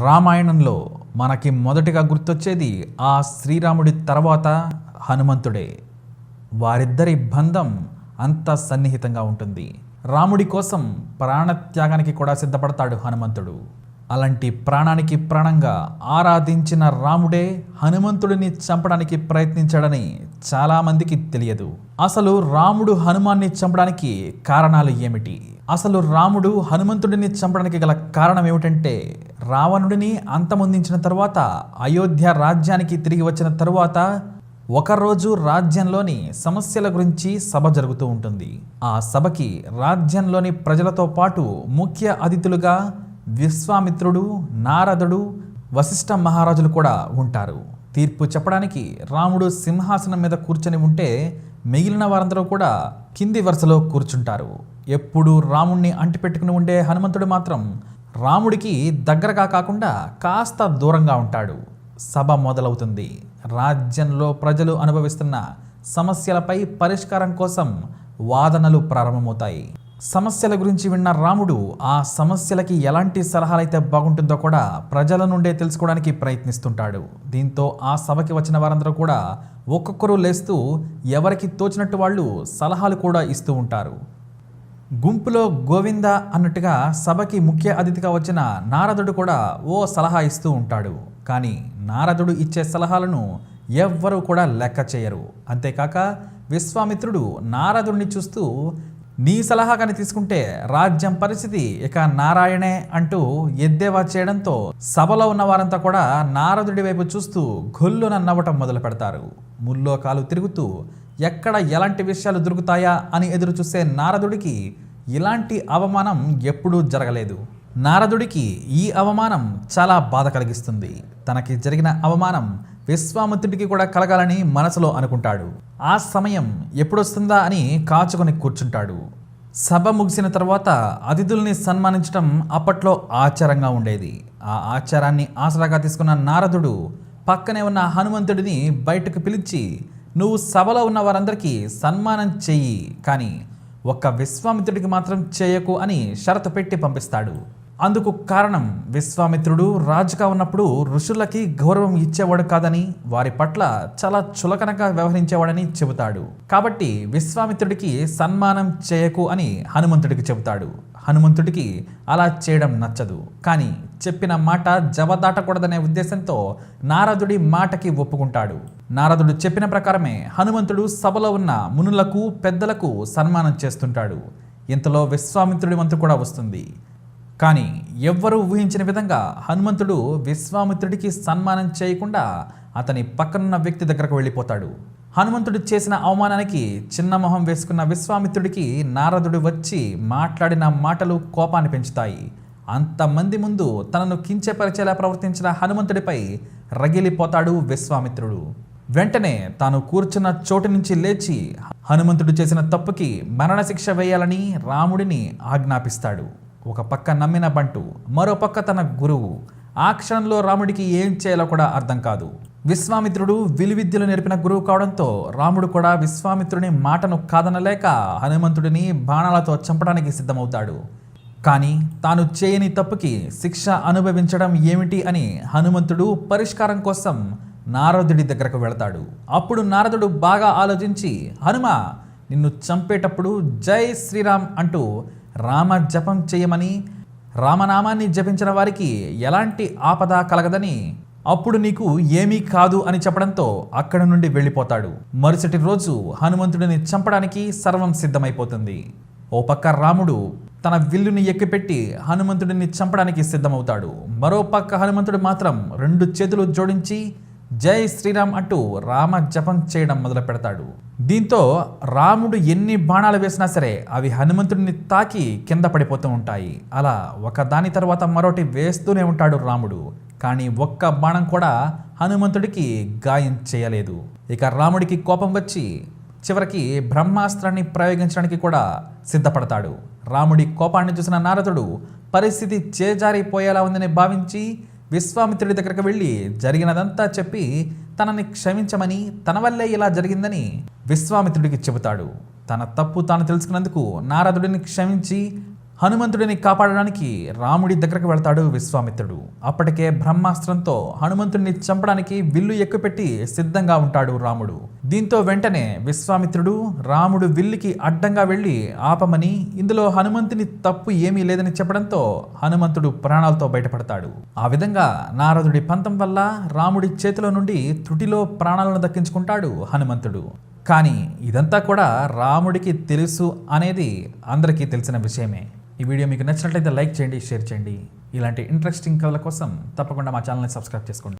రామాయణంలో మనకి మొదటిగా గుర్తొచ్చేది ఆ శ్రీరాముడి తర్వాత హనుమంతుడే. వారిద్దరి బంధం అంత సన్నిహితంగా ఉంటుంది. రాముడి కోసం ప్రాణత్యాగానికి కూడా సిద్ధపడతాడు హనుమంతుడు. అలాంటి ప్రాణానికి ప్రాణంగా ఆరాధించిన రాముడే హనుమంతుడిని చంపడానికి ప్రయత్నించాడని చాలామందికి తెలియదు. అసలు రాముడు హనుమాన్ని చంపడానికి కారణాలు ఏమిటి? అసలు రాముడు హనుమంతుడిని చంపడానికి గల కారణం ఏమిటంటే రావణుడిని అంతమొందించిన తరువాత అయోధ్య రాజ్యానికి తిరిగి వచ్చిన తరువాత ఒకరోజు రాజ్యంలోని సమస్యల గురించి సభ జరుగుతూ ఉంటుంది. ఆ సభకి రాజ్యంలోని ప్రజలతో పాటు ముఖ్య అతిథులుగా విశ్వామిత్రుడు నారదుడు వశిష్ఠ మహారాజులు కూడా ఉంటారు. తీర్పు చెప్పడానికి రాముడు సింహాసనం మీద కూర్చొని ఉంటే మిగిలిన వారందరూ కూడా కింది వరుసలో కూర్చుంటారు. ఎప్పుడు రాముణ్ణి అంటిపెట్టుకుని ఉండే హనుమంతుడు మాత్రం రాముడికి దగ్గరగా కాకుండా కాస్త దూరంగా ఉంటాడు. సభ మొదలవుతుంది. రాజ్యంలో ప్రజలు అనుభవిస్తున్న సమస్యలపై పరిష్కారం కోసం వాదనలు ప్రారంభమవుతాయి. సమస్యల గురించి విన్న రాముడు ఆ సమస్యలకి ఎలాంటి సలహాలైతే బాగుంటుందో కూడా ప్రజల నుండే తెలుసుకోవడానికి ప్రయత్నిస్తుంటాడు. దీంతో ఆ సభకి వచ్చిన వారందరూ కూడా ఒక్కొక్కరు లేస్తూ ఎవరికి తోచినట్టు వాళ్ళు సలహాలు కూడా ఇస్తూ ఉంటారు. గుంపులో గోవింద అన్నట్టుగా సభకి ముఖ్య అతిథిగా వచ్చిన నారదుడు కూడా ఓ సలహా ఇస్తూ ఉంటాడు. కానీ నారదుడు ఇచ్చే సలహాలను ఎవ్వరూ కూడా లెక్క చేయరు. అంతేకాక విశ్వామిత్రుడు నారదుడిని చూస్తూ నీ సలహా కానీ తీసుకుంటే రాజ్యం పరిస్థితి ఇక నారాయణే అంటూ ఎద్దేవా చేయడంతో సభలో ఉన్న వారంతా కూడా నారదుడి వైపు చూస్తూ గొల్లున నవ్వటం మొదలు పెడతారు ముల్లో కాలు తిరుగుతూ ఎక్కడ ఎలాంటి విషయాలు దొరుకుతాయా అని ఎదురు చూసే నారదుడికి ఇలాంటి అవమానం ఎప్పుడూ జరగలేదు. నారదుడికి ఈ అవమానం చాలా బాధ కలిగిస్తుంది. తనకి జరిగిన అవమానం విశ్వామిత్రుడికి కూడా కలగాలని మనసులో అనుకుంటాడు. ఆ సమయం ఎప్పుడొస్తుందా అని కాచుకొని కూర్చుంటాడు. సభ ముగిసిన తర్వాత అతిథుల్ని సన్మానించడం అప్పట్లో ఆచారంగా ఉండేది. ఆ ఆచారాన్ని ఆసరాగా తీసుకున్న నారదుడు పక్కనే ఉన్న హనుమంతుడిని బయటకు పిలిచి నువ్వు సభలో ఉన్న వారందరికీ సన్మానం చెయ్యి కానీ ఒక్క విశ్వామిత్రుడికి మాత్రం చేయకు అని షరతు పెట్టి పంపిస్తాడు. అందుకు కారణం విశ్వామిత్రుడు. రాజుగా ఉన్నప్పుడు ఋషులకి గౌరవం ఇచ్చేవాడు కాదని వారి పట్ల చాలా చులకనగా వ్యవహరించేవాడని చెబుతాడు. కాబట్టి విశ్వామిత్రుడికి సన్మానం చేయకు అని హనుమంతుడికి చెబుతాడు. హనుమంతుడికి అలా చేయడం నచ్చదు. కానీ చెప్పిన మాట జవదాటకూడదనే ఉద్దేశంతో నారదుడి మాటకి ఒప్పుకుంటాడు. నారదుడు చెప్పిన ప్రకారమే హనుమంతుడు సభలో ఉన్న మునులకు పెద్దలకు సన్మానం చేస్తుంటాడు. ఇంతలో విశ్వామిత్రుడి వంతు కూడా వస్తుంది. కానీ ఎవ్వరూ ఊహించిన విధంగా హనుమంతుడు విశ్వామిత్రుడికి సన్మానం చేయకుండా అతని పక్కనున్న వ్యక్తి దగ్గరకు వెళ్ళిపోతాడు. హనుమంతుడు చేసిన అవమానానికి చిన్న మొహం వేసుకున్న విశ్వామిత్రుడికి నారదుడు వచ్చి మాట్లాడిన మాటలు కోపాన్ని పెంచుతాయి. అంతమంది ముందు తనను కించపరిచేలా ప్రవర్తించిన హనుమంతుడిపై రగిలిపోతాడు విశ్వామిత్రుడు. వెంటనే తాను కూర్చున్న చోటు నుంచి లేచి హనుమంతుడు చేసిన తప్పుకి మరణశిక్ష వేయాలని రాముడిని ఆజ్ఞాపిస్తాడు. ఒక పక్క నమ్మిన బంటు మరో పక్క తన గురువు. ఆ క్షణంలో రాముడికి ఏం చేయాలో కూడా అర్థం కాదు. విశ్వామిత్రుడు విలువిద్యలు నేర్పిన గురువు కావడంతో రాముడు కూడా విశ్వామిత్రుని మాటను కాదనలేక హనుమంతుడిని బాణాలతో చంపడానికి సిద్ధమవుతాడు. కానీ తాను చేయని తప్పుకి శిక్ష అనుభవించడం ఏమిటి అని హనుమంతుడు పరిష్కారం కోసం నారదుడి దగ్గరకు వెళతాడు. అప్పుడు నారదుడు బాగా ఆలోచించి హనుమ నిన్ను చంపేటప్పుడు జై శ్రీరామ్ అంటూ రామ జపం చేయమని రామనామాన్ని జపించిన వారికి ఎలాంటి ఆపద కలగదని అప్పుడు నీకు ఏమీ కాదు అని చెప్పడంతో అక్కడ నుండి వెళ్ళిపోతాడు. మరుసటి రోజు హనుమంతుడిని చంపడానికి సర్వం సిద్ధమైపోతుంది. ఓ పక్క రాముడు తన విల్లుని ఎక్కిపెట్టి హనుమంతుడిని చంపడానికి సిద్ధమవుతాడు. మరో పక్క హనుమంతుడు మాత్రం రెండు చేతులు జోడించి జై శ్రీరామ్ అంటూ రామ జపం చేయడం మొదలు పెడతాడు. దీంతో రాముడు ఎన్ని బాణాలు వేసినా సరే అవి హనుమంతుడిని తాకి కింద పడిపోతూ ఉంటాయి. అలా ఒక దాని తర్వాత మరొకటి వేస్తూనే ఉంటాడు రాముడు. కానీ ఒక్క బాణం కూడా హనుమంతుడికి గాయం చేయలేదు. ఇక రాముడికి కోపం వచ్చి చివరికి బ్రహ్మాస్త్రాన్ని ప్రయోగించడానికి కూడా సిద్ధపడతాడు. రాముడి కోపాన్ని చూసిన నారదుడు పరిస్థితి చేజారిపోయేలా ఉందని భావించి విశ్వామిత్రుడి దగ్గరకు వెళ్ళి జరిగినదంతా చెప్పి తనని క్షమించమని తన వల్లే ఇలా జరిగిందని విశ్వామిత్రుడికి చెబుతాడు. తన తప్పు తాను తెలుసుకున్నందుకు నారదుడిని క్షమించి హనుమంతుడిని కాపాడడానికి రాముడి దగ్గరకు వెళ్తాడు విశ్వామిత్రుడు. అప్పటికే బ్రహ్మాస్త్రంతో హనుమంతుడిని చంపడానికి విల్లు ఎక్కుపెట్టి సిద్ధంగా ఉంటాడు రాముడు. దీంతో వెంటనే విశ్వామిత్రుడు రాముడు విల్లుకి అడ్డంగా వెళ్ళి ఆపమని ఇందులో హనుమంతుని తప్పు ఏమీ లేదని చెప్పడంతో హనుమంతుడు ప్రాణాలతో బయటపడతాడు. ఆ విధంగా నారదుడి పంతం వల్ల రాముడి చేతిలో నుండి త్రుటిలో ప్రాణాలను దక్కించుకుంటాడు హనుమంతుడు. కానీ ఇదంతా కూడా రాముడికి తెలుసు అనేది అందరికీ తెలిసిన విషయమే. ఈ వీడియో మీకు నచ్చినట్లయితే లైక్ చేయండి షేర్ చేయండి. ఇలాంటి ఇంట్రెస్టింగ్ కథల కోసం తప్పకుండా మా ఛానల్ని సబ్స్క్రైబ్ చేసుకోండి.